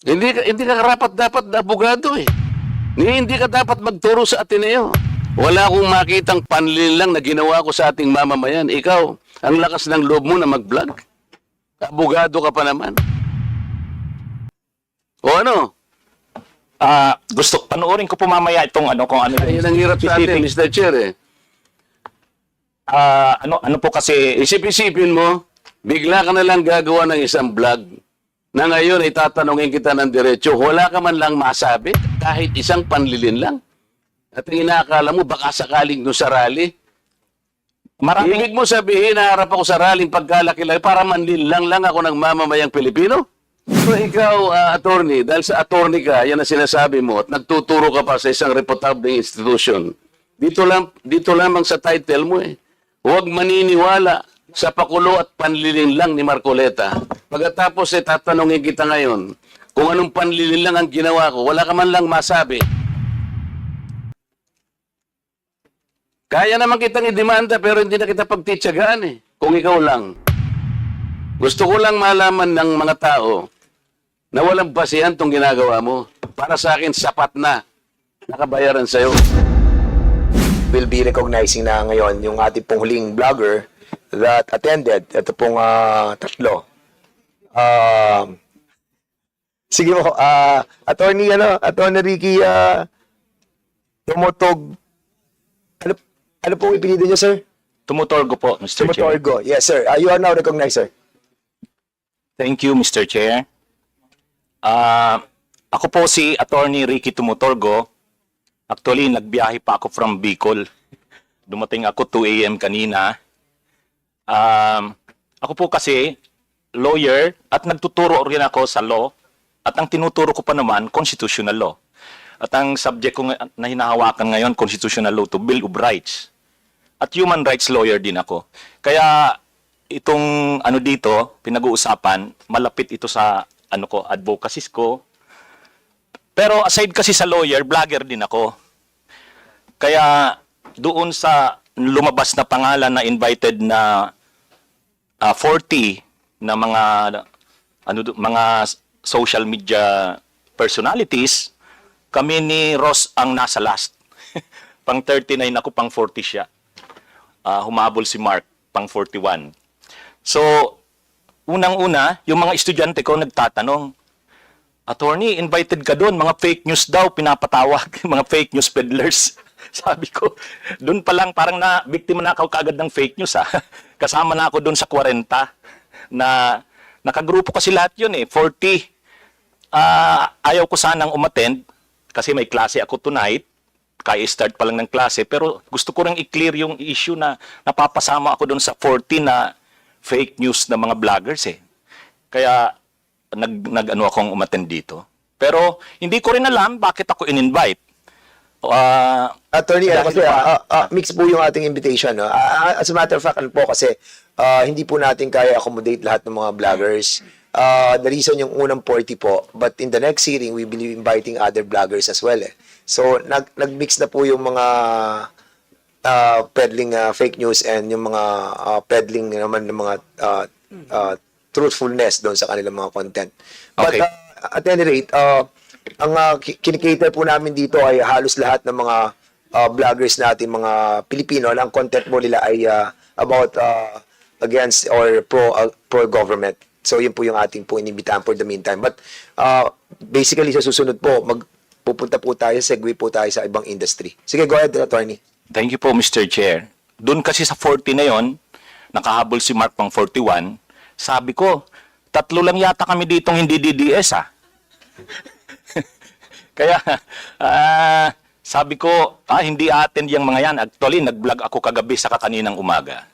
Hindi ka, hindi ka karapat dapat na abogado eh. Hindi ka dapat magturo sa Ateneo. Wala akong makitang panlin lang na ginawa ko sa ating mamamayan. Ikaw, ang lakas ng loob mo na mag-vlog. Abogado ka pa naman. O ano? Ah, gusto panoorin ko po mamaya itong ano kung ano Ayun ang hirap sa atin, Mr. Chair eh. Ah, ano ano po kasi Isip-isipin mo, bigla ka na lang gagawa ng isang vlog na ngayon ay tatanungin kita ng diretsyo, wala ka man lang masabi, kahit isang panlilin lang. At ang inaakala mo, baka sakaling no sa rally. maraming Ibig mo sabihin, naharap ako sa rallying pagkalaki-laki para manlin lang lang ako ng mamamayang Pilipino? So ikaw, ah, attorney, dahil sa attorney ka, yan ang sinasabi mo, at nagtuturo ka pa sa isang reputable institution, dito, lang, dito lamang sa title mo eh, huwag maniniwala sa pakulo at panlilin lang ni Marcoleta. Pagkatapos eh, tatanungin kita ngayon, kung anong panlilin lang ang ginawa ko, wala ka man lang masabi. Kaya naman kitang idemanda pero hindi na kita pagtitsagaan eh. Kung ikaw lang. Gusto ko lang malaman ng mga tao na walang basihan tong ginagawa mo. Para sa akin, sapat na. Nakabayaran sa'yo. will be recognizing na ngayon yung ating pong huling vlogger that attended. Ito pong ah, tatlo. Um, sige mo, ah, attorney, ano, attorney Ricky, ah, tumutog, ano, ano pong ipinido niyo, sir? tumutorgo po, Mr. Chair. Tumutorgo. Yes, sir. Ah, you are now recognized, sir. Thank you, Mr. Chair. Ah, ako po si Attorney Ricky Tumutorgo. Actually, nagbiyahe pa ako from Bicol. Dumating ako 2 a.m. kanina. Um, ako po kasi lawyer at nagtuturo rin ako sa law at ang tinuturo ko pa naman constitutional law. At ang subject ko na hinahawakan ngayon constitutional law to Bill of Rights. At human rights lawyer din ako. Kaya itong ano dito, pinag-uusapan, malapit ito sa ano ko, advocacies ko. Pero aside kasi sa lawyer, vlogger din ako. Kaya doon sa lumabas na pangalan na invited na ah, 40 na mga ano mga social media personalities, kami ni Ross ang nasa last. pang 39 ako, pang 40 siya. Ah, humabol si Mark, pang 41. So, unang-una, yung mga estudyante ko nagtatanong, Attorney, invited ka doon, mga fake news daw, pinapatawag, mga fake news peddlers. Sabi ko, doon pa lang parang na biktima na ako kaagad ng fake news ha. Kasama na ako doon sa 40 na nakagrupo kasi lahat yun eh, 40. Ah, ayaw ko sanang umattend kasi may klase ako tonight. Kaya start pa lang ng klase pero gusto ko ring i-clear yung issue na napapasama ako doon sa 40 na fake news na mga vloggers eh. Kaya nag nag ano akong umattend dito. Pero hindi ko rin alam bakit ako in-invite. Ah, Attorney, Dahil kasi, pa- ah, ah, mix po yung ating invitation. No? Ah, as a matter of fact, ano po kasi, ah, hindi po natin kaya accommodate lahat ng mga vloggers. Ah, the reason yung unang 40 po, but in the next series, we will be inviting other vloggers as well. Eh. So, nag, nag-mix na po yung mga ah, peddling ah, fake news and yung mga ah, peddling naman ng mga ah, ah, truthfulness doon sa kanilang mga content. But Okay. ah, at any rate, uh, ang uh, kinikater po namin dito ay halos lahat ng mga uh, vloggers natin, mga Pilipino, ang content mo nila ay uh, about uh, against or pro uh, pro government. So yun po yung ating po inimbitahan for the meantime. But uh, basically sa susunod po, magpupunta po tayo, segue po tayo sa ibang industry. Sige, go ahead, attorney. Thank you po, Mr. Chair. Doon kasi sa 40 na yon, nakahabol si Mark pang 41. Sabi ko, tatlo lang yata kami ditong hindi DDS ah. Kaya, ah, sabi ko, ah, hindi attend yung mga yan. Actually, nag-vlog ako kagabi sa kaninang umaga.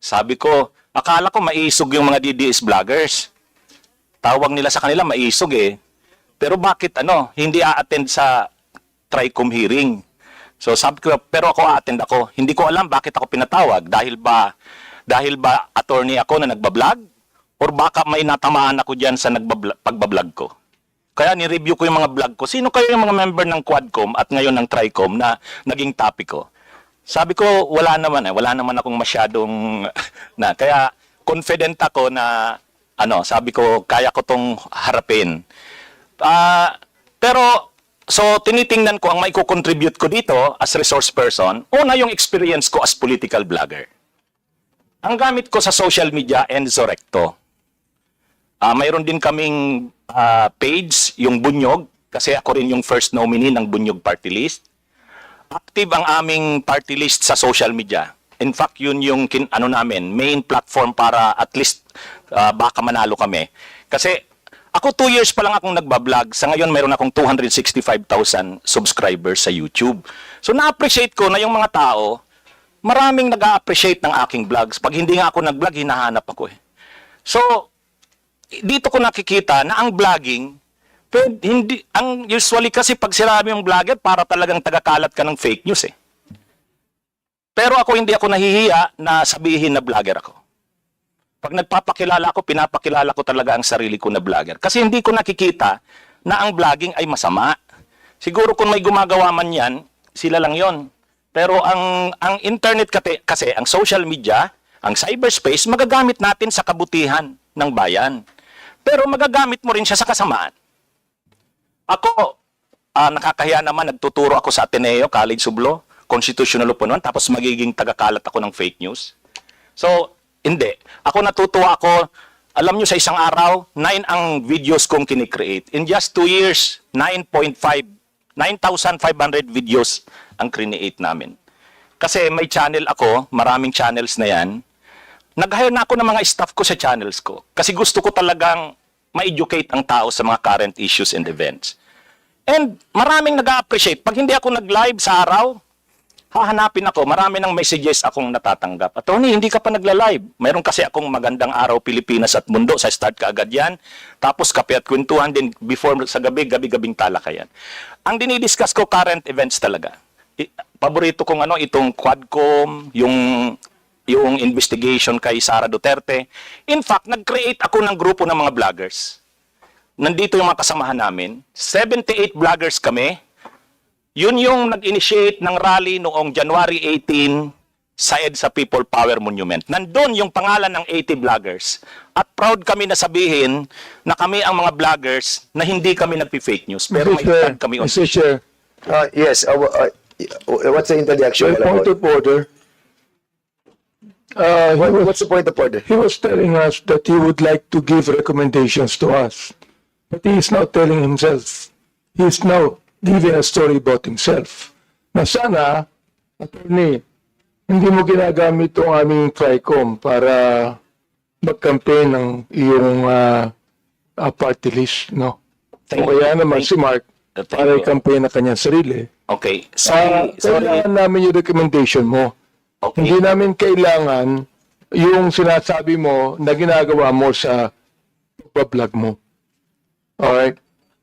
Sabi ko, akala ko maisog yung mga DDS vloggers. Tawag nila sa kanila maisog eh. Pero bakit ano, hindi a-attend sa TRICOM hearing? So sabi ko, pero ako a-attend ako. Hindi ko alam bakit ako pinatawag. Dahil ba, dahil ba attorney ako na nagbablog? Or baka may natamaan ako dyan sa nagbabla- pagbablog ko? Kaya ni-review ko yung mga vlog ko. Sino kayo yung mga member ng Quadcom at ngayon ng Tricom na naging topic ko? Sabi ko, wala naman eh. Wala naman akong masyadong na. Kaya confident ako na ano, sabi ko, kaya ko tong harapin. Ah, pero, so, tinitingnan ko ang may contribute ko dito as resource person, una yung experience ko as political vlogger. Ang gamit ko sa social media, Enzo Recto. Ah, mayroon din kaming ah, page, yung Bunyog, kasi ako rin yung first nominee ng Bunyog Party List. Active ang aming party list sa social media. In fact, yun yung kin, ano namin, main platform para at least ah, baka manalo kami. Kasi ako two years pa lang akong nagbablog. Sa ngayon, mayroon akong 265,000 subscribers sa YouTube. So na-appreciate ko na yung mga tao, maraming nag-appreciate ng aking vlogs. Pag hindi nga ako nag-vlog, hinahanap ako eh. So, dito ko nakikita na ang vlogging, hindi, ang usually kasi pag sinabi yung vlogger, para talagang tagakalat ka ng fake news eh. Pero ako hindi ako nahihiya na sabihin na vlogger ako. Pag nagpapakilala ako, pinapakilala ko talaga ang sarili ko na vlogger. Kasi hindi ko nakikita na ang vlogging ay masama. Siguro kung may gumagawa man yan, sila lang yon. Pero ang ang internet kasi, kasi ang social media, ang cyberspace, magagamit natin sa kabutihan ng bayan. Pero magagamit mo rin siya sa kasamaan. Ako, ah, nakakahiya naman, nagtuturo ako sa Ateneo, College of Law, Constitutional Law po noon, tapos magiging tagakalat ako ng fake news. So, hindi. Ako natutuwa ako, alam nyo sa isang araw, 9 ang videos kong kinikreate. In just 2 years, 9.5, 9,500 videos ang create namin. Kasi may channel ako, maraming channels na yan. Nag-hire na ako ng mga staff ko sa channels ko. Kasi gusto ko talagang ma-educate ang tao sa mga current issues and events. And maraming nag-appreciate. Pag hindi ako nag-live sa araw, hahanapin ako, marami ng messages akong natatanggap. At Tony, hindi ka pa nagla-live. Mayroon kasi akong magandang araw Pilipinas at mundo. Sa start ka agad yan. Tapos kape at kwentuhan din before sa gabi, gabi-gabing talakayan. Ang dinidiscuss ko, current events talaga. Paborito kong ano, itong Quadcom, yung yung investigation kay Sara Duterte. In fact, nag-create ako ng grupo ng mga vloggers. Nandito yung mga kasamahan namin. 78 vloggers kami. Yun yung nag-initiate ng rally noong January 18 sa EDSA People Power Monument. Nandun yung pangalan ng 80 vloggers. At proud kami na sabihin na kami ang mga vloggers na hindi kami nagpi-fake news. Pero may Mr. stand kami on Mr. Chair, Uh, yes, uh, uh, what's the interjection? well, point of order. Uh, he What, was, what's the point of order? he was telling us that he would like to give recommendations to us. But he is now telling himself, he is now giving a story about himself. Na sana, attorney, hindi mo ginagamit itong aming TRICOM para mag-campaign ng iyong uh, uh, party list, no? Thank o kaya naman Thank- si Mark Uh, thank para i-campaign na kanyang sarili. Okay. Ah, Sorry. sorry. kailangan namin yung recommendation mo. Okay. Hindi namin kailangan yung sinasabi mo na ginagawa mo sa vlog mo. Alright?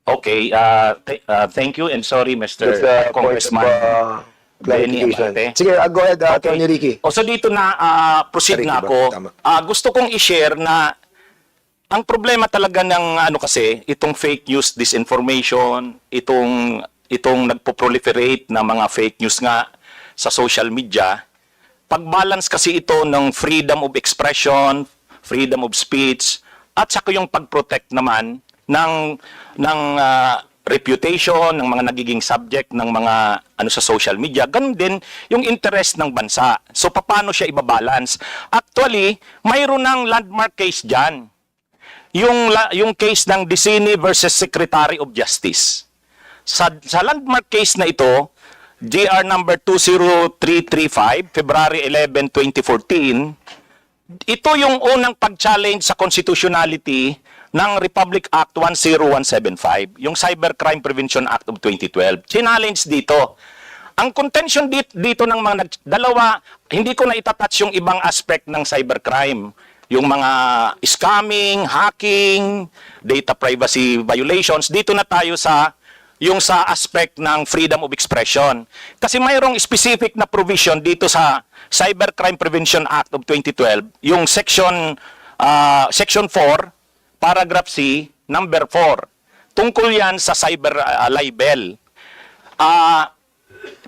Okay, uh, th- uh, thank you and sorry Mr. Point of Congressman. uh, Benny clarification. Abate. Sige, uh, go ahead, uh, Okay. Attorney Ricky. O so dito na ah, proceed Ricky na ba? ako. Tama. Ah, gusto kong i-share na ang problema talaga ng ano kasi, itong fake news, disinformation, itong itong nagpo-proliferate na mga fake news nga sa social media, pag-balance kasi ito ng freedom of expression, freedom of speech, at saka yung pag-protect naman ng ng ah, reputation ng mga nagiging subject ng mga ano sa social media. Ganun din yung interest ng bansa. So paano siya ibabalance? Actually mayroon ng landmark case diyan yung yung case ng Dicini versus Secretary of Justice. Sa, sa landmark case na ito, GR number 20335, February 11, 2014, ito yung unang pag-challenge sa constitutionality ng Republic Act 10175, yung Cybercrime Prevention Act of 2012. Challenge dito. Ang contention dito, dito ng mga dalawa, hindi ko na itatouch yung ibang aspect ng cybercrime. Yung mga scamming, hacking, data privacy violations. Dito na tayo sa yung sa aspect ng freedom of expression. Kasi mayroong specific na provision dito sa Cybercrime Prevention Act of 2012, yung section ah, section 4, paragraph C, number 4. Tungkol yan sa cyber ah, libel. Ah,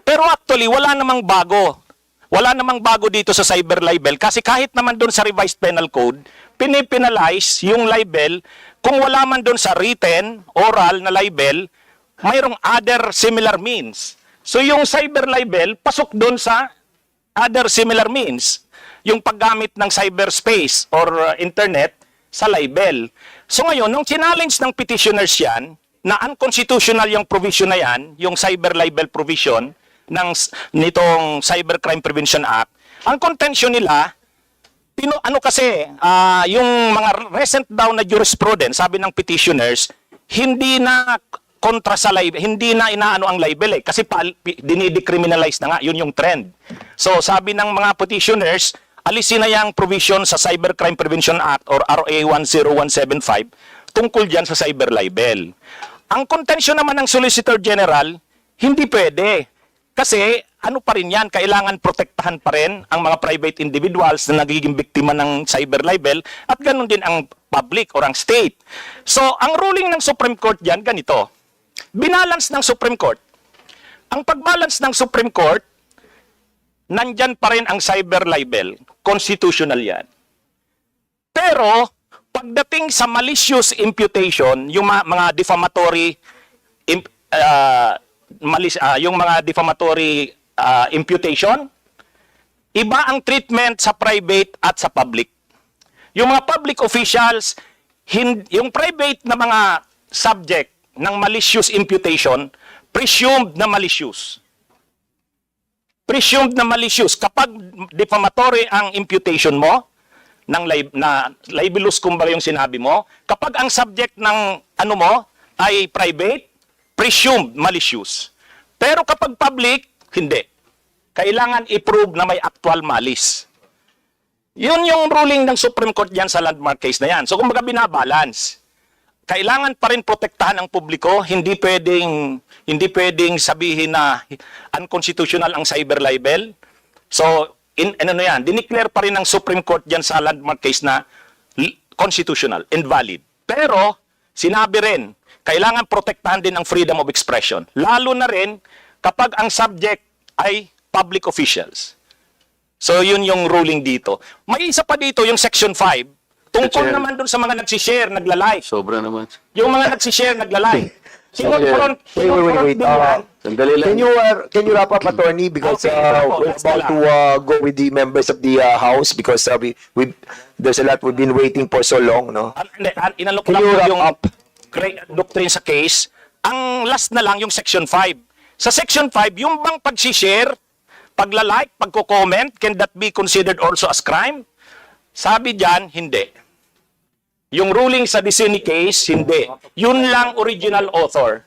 pero actually, wala namang bago. wala namang bago dito sa cyber libel kasi kahit naman doon sa revised penal code, pinipinalize yung libel kung wala man doon sa written, oral na libel, mayroong other similar means. So yung cyber libel, pasok doon sa other similar means. Yung paggamit ng cyberspace or uh, internet sa libel. So ngayon, nung challenge ng petitioners yan, na unconstitutional yung provision na yan, yung cyber libel provision ng nitong Cybercrime Prevention Act, ang contention nila, Pino, ano kasi, ah, yung mga recent daw na jurisprudence, sabi ng petitioners, hindi na kontra sa libel, hindi na inaano ang libel eh, kasi pa, dinidecriminalize na nga, yun yung trend. So sabi ng mga petitioners, alisin na yung provision sa Cybercrime Prevention Act or RA 10175 tungkol dyan sa cyber libel. Ang contention naman ng Solicitor General, hindi pwede. Kasi ano pa rin yan, kailangan protektahan pa rin ang mga private individuals na nagiging biktima ng cyber libel at ganun din ang public or ang state. So, ang ruling ng Supreme Court dyan, ganito. Binalance ng Supreme Court. Ang pagbalance ng Supreme Court, nandyan pa rin ang cyber libel. Constitutional yan. Pero, pagdating sa malicious imputation, yung ma- mga defamatory imp- ah, malis, ah, yung mga defamatory ah, imputation, iba ang treatment sa private at sa public. Yung mga public officials, hin- yung private na mga subject ng malicious imputation, presumed na malicious. Presumed na malicious. Kapag defamatory ang imputation mo, ng lib- na libelous kumbaga yung sinabi mo, kapag ang subject ng ano mo ay private, presumed malicious. Pero kapag public, hindi. Kailangan i-prove na may actual malice. Yun yung ruling ng Supreme Court diyan sa landmark case na yan. So kumbaga binabalance. Kailangan pa rin protektahan ang publiko, hindi pwedeng hindi pwedeng sabihin na unconstitutional ang cyber libel. So in ano yan, dineclare pa rin ng Supreme Court diyan sa landmark case na constitutional, invalid. Pero sinabi rin, kailangan protektahan din ang freedom of expression. Lalo na rin kapag ang subject ay public officials. So yun yung ruling dito. May isa pa dito yung section 5 tungkol Chair. naman dun sa mga nagsishare, nagla-like. Sobra naman. Yung mga nagsishare, nagla-like. Sinonfront, Wait, wait, wait, wait. sinonfront din yan. Uh, Sandali lang. Can you uh, can you wrap up, attorney? Because Okay, uh, po, we're about to uh, go with the members of the uh, house because uh, we we there's a lot we've been waiting for so long, no? An- hindi, an- inalok Can lang you wrap yung up? cra- doctrine sa case. Ang last na lang yung section 5. Sa section 5, yung bang pag-share, pagla-like, pagko-comment, can that be considered also as crime? Sabi diyan, hindi. Yung ruling sa Dicini case, hindi. Yun lang original author.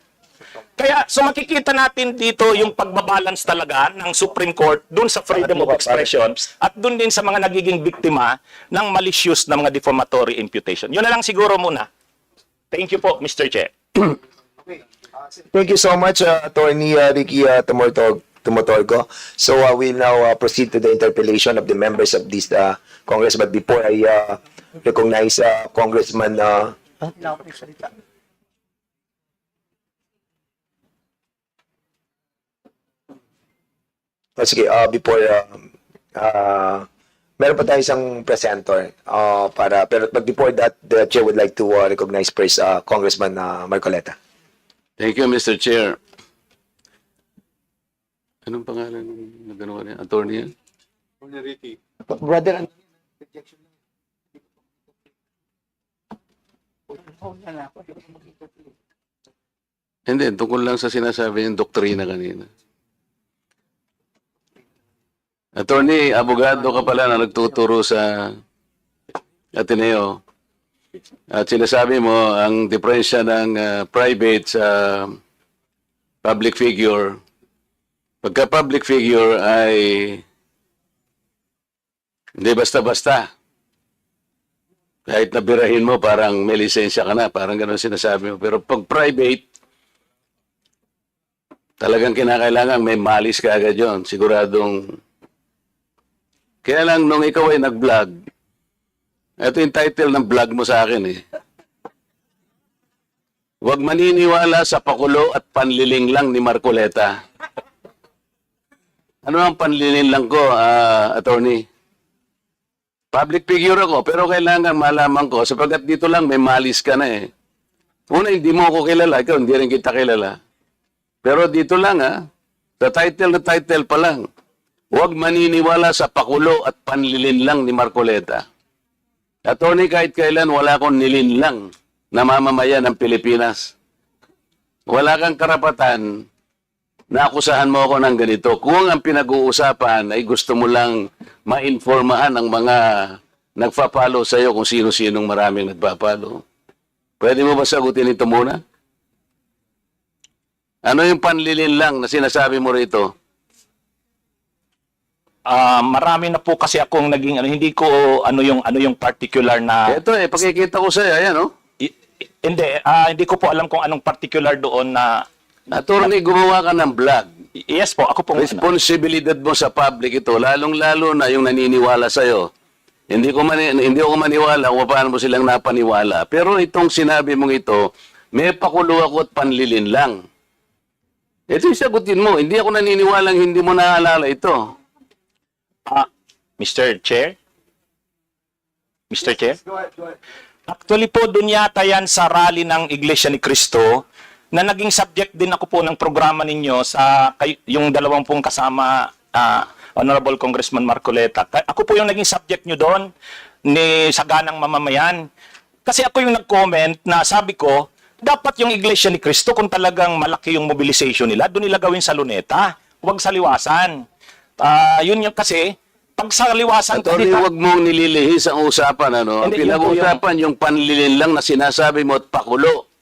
Kaya, so makikita natin dito yung pagbabalance talaga ng Supreme Court dun sa freedom of expression at dun din sa mga nagiging biktima ng malicious na mga defamatory imputation. Yun na lang siguro muna. Thank you po, Mr. Chair. Thank you so much, uh, Attorney uh, Ricky uh, Tumortog, Tumotorgo. So uh, we'll now uh, proceed to the interpellation of the members of this uh, Congress. But before I uh, recognize uh, Congressman uh, Oh, sige, uh, before um, uh, meron pa tayo isang presenter uh, para pero but before that the chair would like to uh, recognize first uh, Congressman uh, Marcoleta. Thank you, Mr. Chair. Anong pangalan ng gano'n niya? Attorney yan? Brother, Hindi, tungkol lang sa sinasabi yung doktrina kanina. Attorney, abogado ka pala na nagtuturo sa Ateneo. At sinasabi mo, ang diferensya ng ah, private sa public figure, pagka public figure ay hindi basta-basta. Kahit nabirahin mo, parang may lisensya ka na, parang ganun sinasabi mo. Pero pag private, talagang kinakailangan may malis ka agad yun. Siguradong... Kaya lang nung ikaw ay nag-vlog, ito yung title ng vlog mo sa akin eh. Huwag maniniwala sa pakulo at panliling lang ni Marcoleta. Ano ang panlilin lang ko, ah, attorney? Public figure ako, pero kailangan malaman ko sapagkat dito lang may malis ka na eh. Una, hindi mo ako kilala, ikaw hindi rin kita kilala. Pero dito lang ha, sa title na title pa lang, huwag maniniwala sa pakulo at panlilin lang ni Marcoleta. Attorney, kahit kailan wala akong nilinlang na mamamayan ng Pilipinas. Wala kang karapatan na akusahan mo ako ng ganito. Kung ang pinag-uusapan ay gusto mo lang ma-informahan ang mga nagpa-follow sa iyo kung sino-sinong maraming nagpa-follow. Pwede mo ba sagutin ito muna? Ano yung panlilin lang na sinasabi mo rito? Ah, marami na po kasi akong naging ano hindi ko ano yung ano yung particular na Ito eh, pakikita ko sa iyo, ayan oh. I- hindi ah, hindi ko po alam kung anong particular doon na Attorney, gumawa ka ng vlog. yes po ako po Responsibilidad mo sa public ito, lalong-lalo na yung naniniwala sa'yo. Hindi ko mani, hindi ako maniwala kung paano mo silang napaniwala. Pero itong sinabi mong ito, may pakulo ako at panlilin lang. Ito yung sagutin mo. Hindi ako naniniwalang hindi mo naalala ito. Ah, Mr. Chair? Mr. Chair? Actually po, dun yata yan sa rally ng Iglesia ni Cristo na naging subject din ako po ng programa ninyo sa kay, yung dalawang pong kasama ah, Honorable Congressman Marcoleta. Ako po yung naging subject nyo doon ni Saganang Mamamayan. Kasi ako yung nag-comment na sabi ko, dapat yung Iglesia ni Cristo kung talagang malaki yung mobilization nila, doon nila gawin sa luneta, huwag sa liwasan. Ah, yun yung kasi, pag sa liwasan Attorney, kasi- huwag mong nililihis ang usapan. Ano? Ang Hindi, yun po pinag-uusapan, yung panlilin lang na sinasabi mo at pakulo.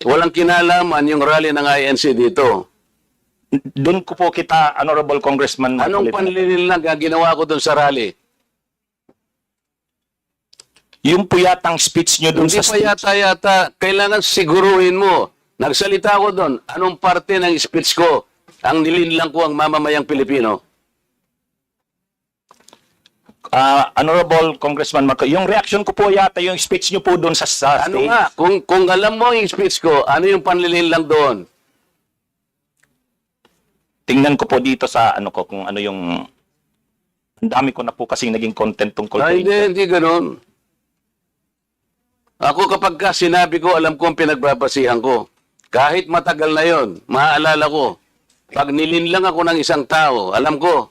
Walang kinalaman yung rally ng INC dito. doon ko po kita, Honorable Congressman Anong Marcoleta. panlilin lang ang ginawa ko doon sa rally? Yung po yatang speech nyo doon Hindi sa pa stage. yata yata, kailangan siguruhin mo. Nagsalita ko doon, anong parte ng speech ko ang nilinlang ko ang mamamayang Pilipino? Ah, Honorable Congressman Marco, yung reaction ko po yata yung speech nyo po doon sa, sa Ano stage. nga, kung, kung alam mo yung speech ko, ano yung panlilinlang doon? Tingnan ko po dito sa ano ko kung ano yung ang dami ko na po kasing naging content tungkol po hindi, hindi ganun. Ako kapag ka sinabi ko, alam ko ang pinagbabasihan ko. Kahit matagal na yon, maaalala ko. Pag nilinlang ako ng isang tao, alam ko.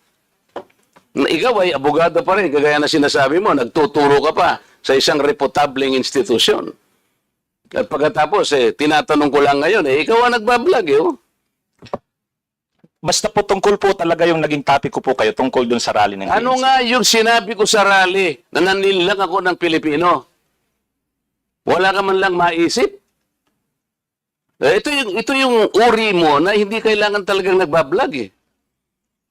Na ikaw ay abogado pa rin, kagaya na sinasabi mo, nagtuturo ka pa sa isang reputabling institusyon. At pagkatapos, eh, tinatanong ko lang ngayon, eh, ikaw ang nagbablog, eh, oh. Basta po tungkol po talaga yung naging topic ko po kayo tungkol doon sa rally ng Ano ANC. nga yung sinabi ko sa rally na nanilang ako ng Pilipino? Wala ka man lang maisip? Eh, ito yung, ito yung uri mo na hindi kailangan talagang nagbablog eh.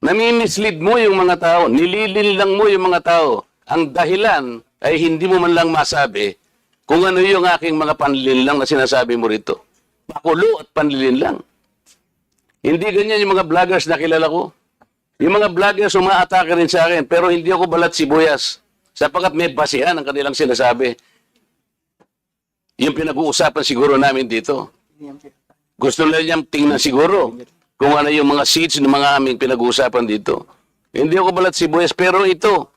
Namimislead mo yung mga tao, nililin lang mo yung mga tao. Ang dahilan ay hindi mo man lang masabi kung ano yung aking mga panlilin lang na sinasabi mo rito. Pakulo at panlilin lang. Hindi ganyan yung mga vloggers na kilala ko. Yung mga vloggers umaatake rin sa akin, pero hindi ako balat sibuyas. Sapagkat may basihan ang kanilang sinasabi. Yung pinag-uusapan siguro namin dito. Gusto lang niyang tingnan siguro kung ano yung mga seats ng mga aming pinag-uusapan dito. Hindi ako balat sibuyas, pero ito,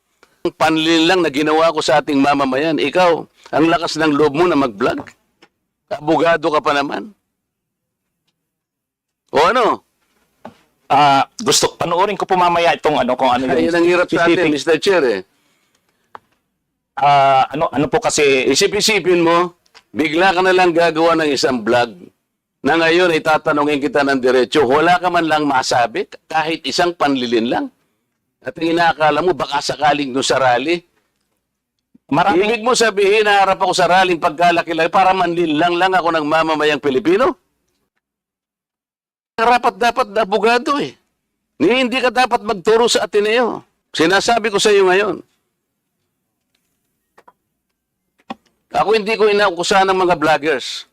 ang panlilin lang na ginawa ko sa ating mamamayan. Ikaw, ang lakas ng loob mo na mag-vlog. Abogado ka pa naman. O ano? Ah, gusto panoorin ko po mamaya itong ano kung ano yung Ayun ang hirap sa atin, Mr. Chair eh. Ah, ano ano po kasi Isip-isipin mo, bigla ka na lang gagawa ng isang vlog na ngayon ay tatanungin kita ng diretso, wala ka man lang masabi, kahit isang panlilin lang. At ang inaakala mo, baka sakaling doon sa rally. maraming Ibig mo sabihin, naharap ako sa rallying pagkalaki-laki para manlilang lang ako ng mamamayang Pilipino? Karapat dapat na abogado eh. Ni hindi ka dapat magturo sa Ateneo. Sinasabi ko sa iyo ngayon. Ako hindi ko inaukusahan ng mga vloggers.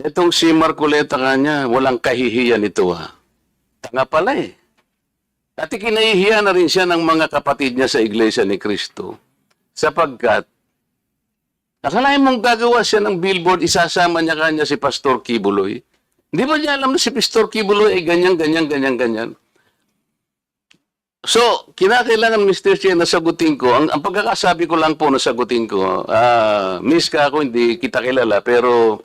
Itong si Marcoleta kanya, walang kahihiyan ito ha. Tanga pala eh. At kinahihiya na rin siya ng mga kapatid niya sa Iglesia ni Cristo. Sapagkat, nakalain mong gagawa siya ng billboard, isasama niya kanya si Pastor Kibuloy. Hindi ba niya alam na si Pastor Kibuloy ay ganyan, ganyan, ganyan, ganyan? So, kinakailangan, Mr. Chair, na sagutin ko. Ang, ang pagkakasabi ko lang po na sagutin ko, ah, miss ka ako, hindi kita kilala, pero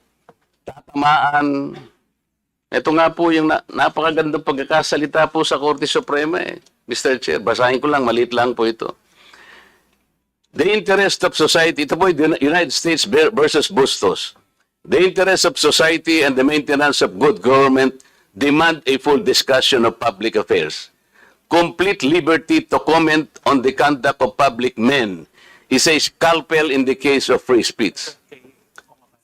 tatamaan. Ito nga po yung na, napakagandang pagkakasalita po sa Korte Suprema eh. Mr. Chair, basahin ko lang, maliit lang po ito. The interest of society, ito po yung United States ver- versus Bustos. The interest of society and the maintenance of good government demand a full discussion of public affairs. Complete liberty to comment on the conduct of public men is a scalpel in the case of free speech.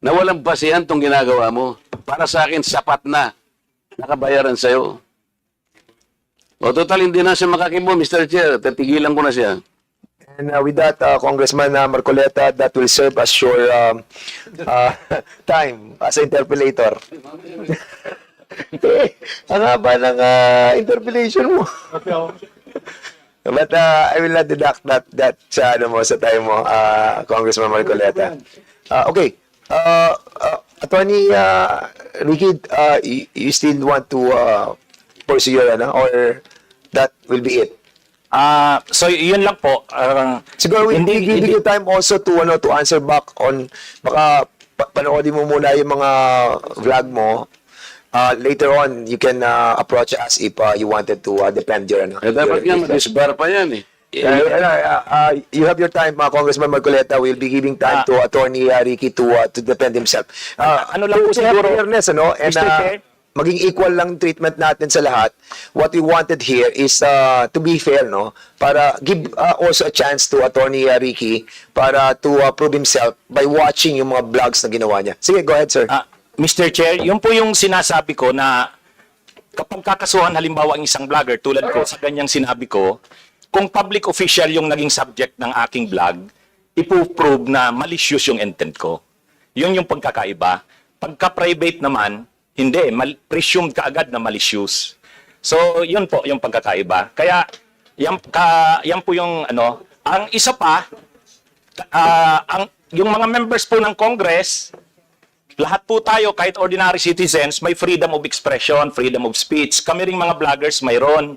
na walang basihan tong ginagawa mo. Para sa akin, sapat na. Nakabayaran sa'yo. O total, hindi na siya makakibo, Mr. Chair. Tatigilan ko na siya. And uh, with that, uh, Congressman uh, Marcoleta, that will serve as your um, uh, time as interpolator. eh, ang haba ng uh, interpolation mo. But uh, I will not deduct that that sa ano mo sa time mo, uh, Congressman Marcoleta. Uh, okay. Uh, uh, Attorney uh, Ricky, uh, you, you still want to uh, pursue your ano or that will be it? Ah, so yun lang po. Ah, Siguro we hindi, give hindi- you time also to ano to answer back on baka pa- panoodin mo muna yung mga vlog mo. Uh, later on, you can uh, approach us if uh, you wanted to uh, defend your ano. Eh, dapat nga, your- madisbar pa yan eh. Uh, uh, uh, you have your time, uh, Congressman Marcoleta. We'll be giving time Ah. to Attorney uh, Ricky to uh, to defend himself. Uh, ano lang po siguro, fairness, ano? And Mr. uh, maging equal lang treatment natin sa lahat. What we wanted here is uh, to be fair, no? Para give uh, also a chance to Attorney uh, Ricky para to uh, prove himself by watching yung mga vlogs na ginawa niya. Sige, go ahead, sir. Ah, Mr. Chair, yun po yung sinasabi ko na kapag kakasuhan halimbawa ang isang vlogger tulad ko sa ganyang sinabi ko, kung public official yung naging subject ng aking vlog, ipo-prove na malicious yung intent ko. Yun yung pagkakaiba. Pagka-private naman, hindi, mal- presumed ka agad na malicious. So, yun po yung pagkakaiba. Kaya, yan, ka, yan po yung ano, ang isa pa, ah, ang, yung mga members po ng Congress, lahat po tayo, kahit ordinary citizens, may freedom of expression, freedom of speech. Kami ring mga vloggers, mayroon.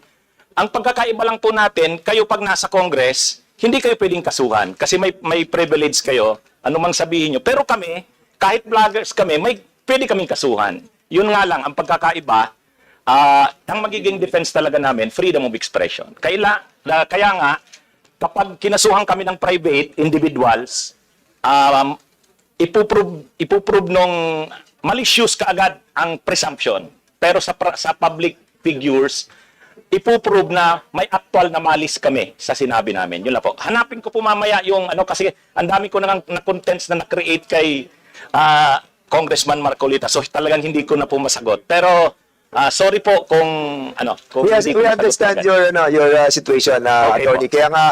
Ang pagkakaiba lang po natin, kayo pag nasa Congress, hindi kayo pwedeng kasuhan kasi may, may privilege kayo, anumang sabihin nyo. Pero kami, kahit vloggers kami, may, pwede kaming kasuhan. Yun nga lang, ang pagkakaiba, ah, ang magiging defense talaga namin, freedom of expression. Kaila, la- kaya nga, kapag kinasuhan kami ng private individuals, um, ipuprove, ipuprove nung malicious kaagad ang presumption. Pero sa, sa public figures, ipuprove na may actual na malis kami sa sinabi namin. Yun lang po. Hanapin ko po mamaya yung ano kasi ang dami ko na, na contents na na-create kay ah, Congressman Marcolita. So talagang hindi ko na po masagot. Pero ah, sorry po kung ano, kung We, ko we understand your ano, your uh, situation, uh, Okay attorney. po. Kaya nga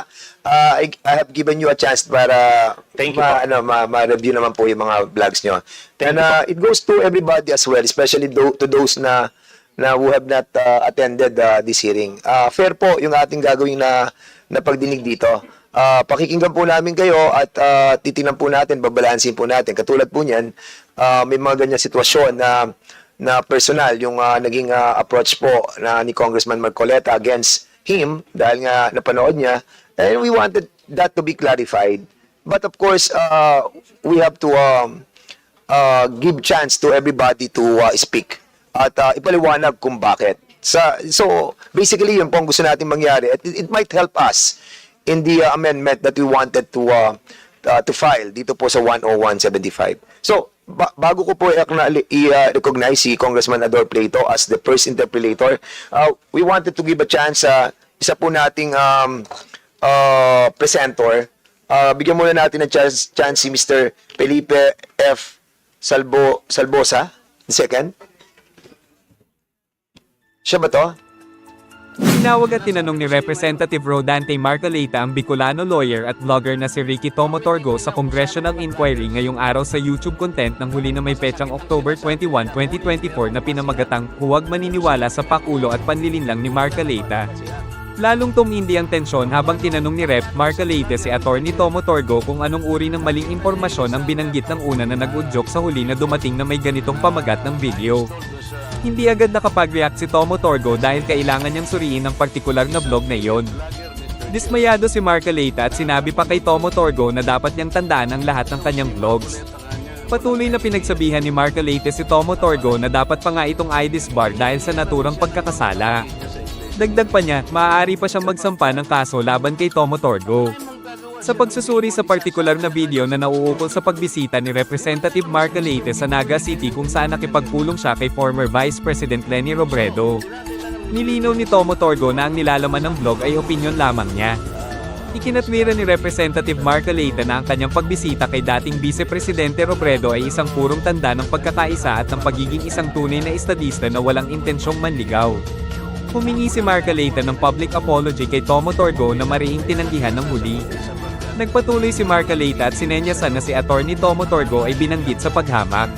uh, I, I have given you a chance para Thank you ma, po. ano, ma, ma-review naman po yung mga vlogs nyo. And uh, it goes to everybody as well, especially tho- to those na na who have not uh, attended uh, this hearing. Uh, fair po yung ating gagawin na na dito. Uh, pakikinggan po namin kayo at uh, titingnan po natin, babalansin po natin. Katulad po niyan, uh, may mga ganyan sitwasyon na na personal yung uh, naging uh, approach po na ni Congressman Marcoleta against him dahil nga napanood niya and we wanted that to be clarified but of course uh, we have to um, uh, give chance to everybody to uh, speak at uh, ipaliwanag kung bakit sa so basically yun po ang gusto natin mangyari it, it might help us in the uh, amendment that we wanted to uh, uh, to file dito po sa 10175. So, ba- bago ko po i-recognize si Congressman Ador Plato as the first interpolator, uh, we wanted to give a chance sa isa po nating um, uh, presenter. Uh, bigyan muna natin ng chance, chance si Mr. Felipe F. Salbo, Salbosa, second. Siya ba to? Tinawag at tinanong ni Representative Rodante Marcoleta ang Bicolano lawyer at vlogger na si Ricky Tomotorgo sa congressional inquiry ngayong araw sa YouTube content ng huli na may petsang October 21, 2024 na pinamagatang huwag maniniwala sa pakulo at panlilinlang ni Marcoleta. Lalong tumindi ang tensyon habang tinanong ni Rep. Marcoleta si Attorney Tomo Torgo kung anong uri ng maling impormasyon ang binanggit ng una na nag-udyok sa huli na dumating na may ganitong pamagat ng video. Hindi agad nakapag-react si Tomo Torgo dahil kailangan niyang suriin ang partikular na vlog na iyon. Dismayado si Marcoleta at sinabi pa kay Tomo Torgo na dapat niyang tandaan ang lahat ng kanyang vlogs. Patuloy na pinagsabihan ni Marcoleta si Tomo Torgo na dapat pa nga itong i-disbar dahil sa naturang pagkakasala. Dagdag pa niya, maaari pa siyang magsampa ng kaso laban kay Tomo Torgo. Sa pagsusuri sa partikular na video na nauukol sa pagbisita ni Representative Marcolete sa Naga City kung saan nakipagpulong siya kay former Vice President Lenny Robredo. Nilinaw ni Tomo Torgo na ang nilalaman ng vlog ay opinion lamang niya. Ikinatwira ni Representative Marcoleta na ang kanyang pagbisita kay dating Vice Presidente Robredo ay isang purong tanda ng pagkakaisa at ng pagiging isang tunay na estadista na walang intensyong manligaw. Humingi si Marcoleta ng public apology kay Tomo Torgo na mariing tinanggihan ng huli. Nagpatuloy si Marcoleta at sinenyasan na si Attorney Tomo Torgo ay binanggit sa paghamak.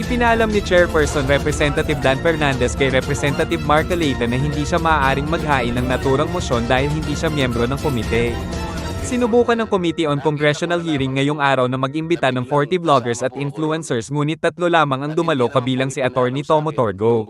Ipinalam ni Chairperson Representative Dan Fernandez kay Representative Marcoleta na hindi siya maaaring maghain ng naturang mosyon dahil hindi siya miyembro ng komite. Sinubukan ng Committee on Congressional Hearing ngayong araw na mag-imbita ng 40 vloggers at influencers ngunit tatlo lamang ang dumalo kabilang si Attorney Tomo Torgo.